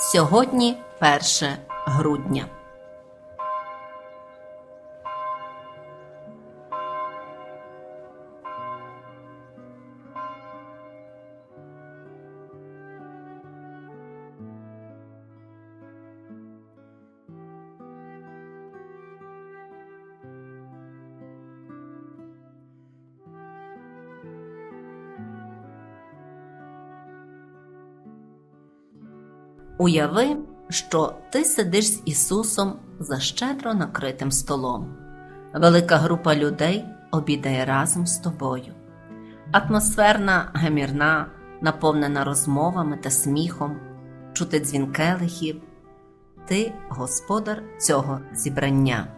Сьогодні 1 грудня. Уяви, що ти сидиш з Ісусом за щедро накритим столом. Велика група людей обідає разом з тобою. Атмосферна гамірна, наповнена розмовами та сміхом, чути дзвін келихів. Ти господар цього зібрання.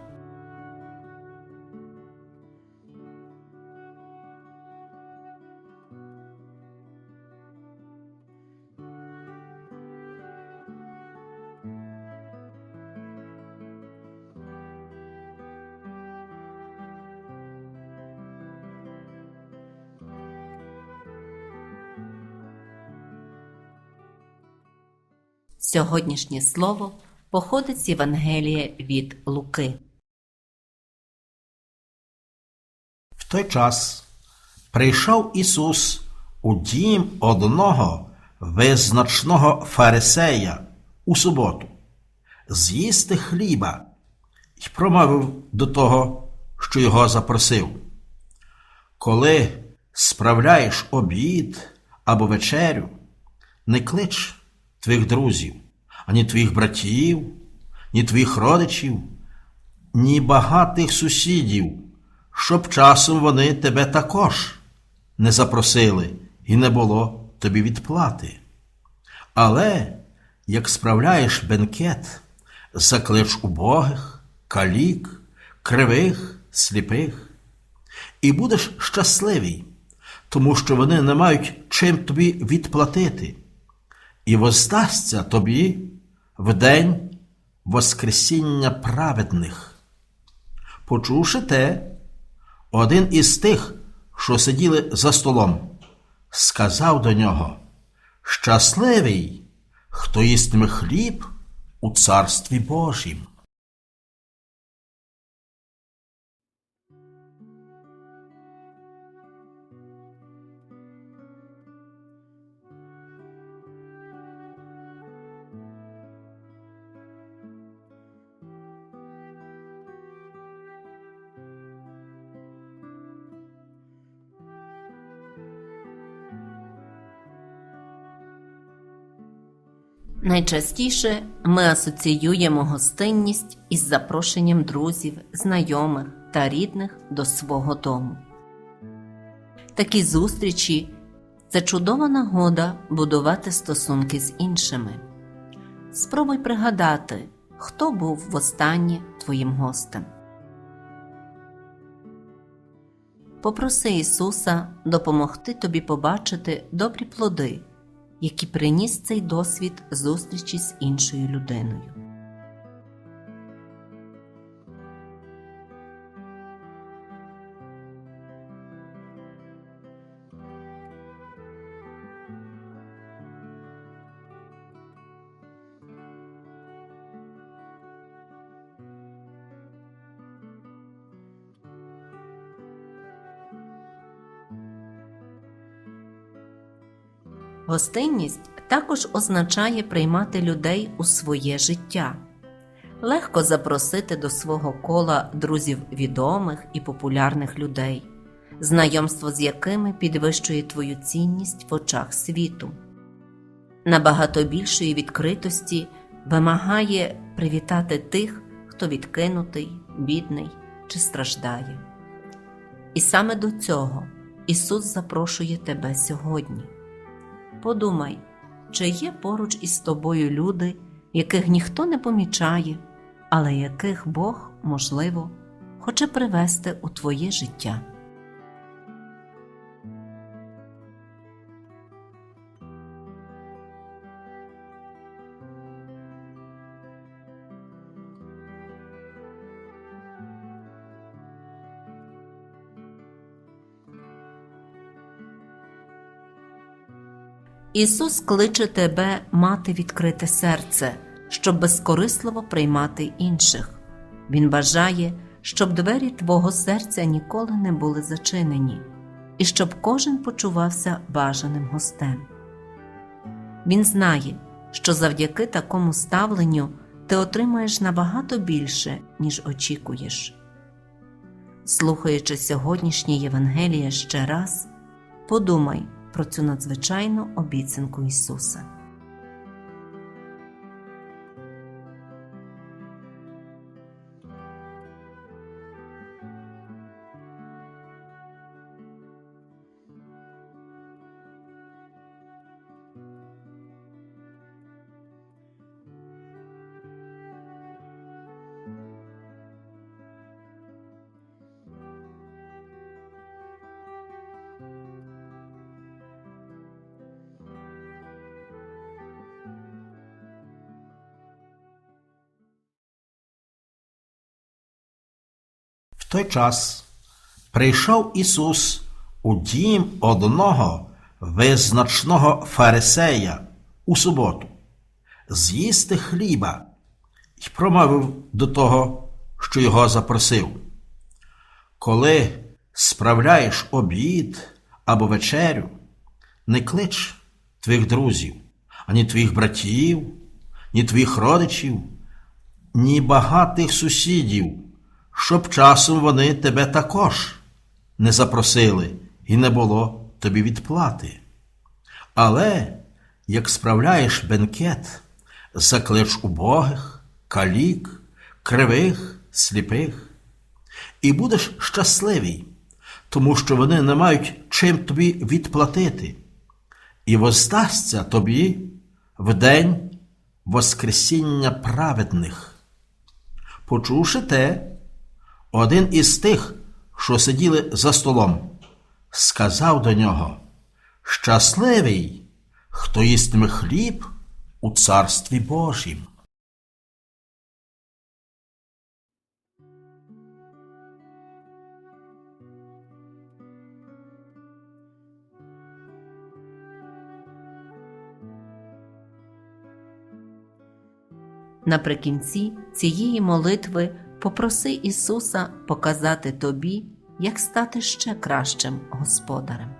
Сьогоднішнє слово походить з Євангелія від Луки. В той час прийшов Ісус у дім одного визначного фарисея у суботу з'їсти хліба і промовив до того, що його запросив. Коли справляєш обід або вечерю, не клич твоїх друзів, ані твоїх братів, ні твоїх родичів, ні багатих сусідів, щоб часом вони тебе також не запросили і не було тобі відплати. Але як справляєш бенкет, заклич убогих, калік, кривих, сліпих, і будеш щасливий, тому що вони не мають чим тобі відплатити, і воздасться тобі в день Воскресіння праведних. Почувши те, один із тих, що сиділи за столом, сказав до нього Щасливий, хто їстиме хліб у царстві Божім. Найчастіше ми асоціюємо гостинність із запрошенням друзів, знайомих та рідних до свого дому. Такі зустрічі це чудова нагода будувати стосунки з іншими. Спробуй пригадати, хто був востаннє твоїм гостем. Попроси Ісуса допомогти тобі побачити добрі плоди які приніс цей досвід зустрічі з іншою людиною. Гостинність також означає приймати людей у своє життя. Легко запросити до свого кола друзів відомих і популярних людей, знайомство з якими підвищує твою цінність в очах світу. Набагато більшої відкритості вимагає привітати тих, хто відкинутий, бідний чи страждає. І саме до цього Ісус запрошує тебе сьогодні. Подумай, чи є поруч із тобою люди, яких ніхто не помічає, але яких Бог, можливо, хоче привести у твоє життя. Ісус кличе тебе мати відкрите серце, щоб безкорисливо приймати інших. Він бажає, щоб двері твого серця ніколи не були зачинені, і щоб кожен почувався бажаним гостем. Він знає, що завдяки такому ставленню ти отримаєш набагато більше, ніж очікуєш. Слухаючи сьогоднішнє Євангеліє ще раз, подумай про цю надзвичайну обіцянку Ісуса. Той час прийшов Ісус у дім одного визначного фарисея у суботу з'їсти хліба і промовив до того, що його запросив. Коли справляєш обід або вечерю, не клич твоїх друзів, ані твоїх братів, ні твоїх родичів, ні багатих сусідів, щоб часом вони тебе також не запросили і не було тобі відплати. Але як справляєш бенкет, заклич убогих, калік, кривих, сліпих, і будеш щасливий, тому що вони не мають чим тобі відплатити, і воздасться тобі в день Воскресіння праведних. Почувши те, один із тих, що сиділи за столом, сказав до нього Щасливий, хто їстиме хліб у царстві Божім. Наприкінці цієї молитви попроси Ісуса показати тобі, як стати ще кращим господарем.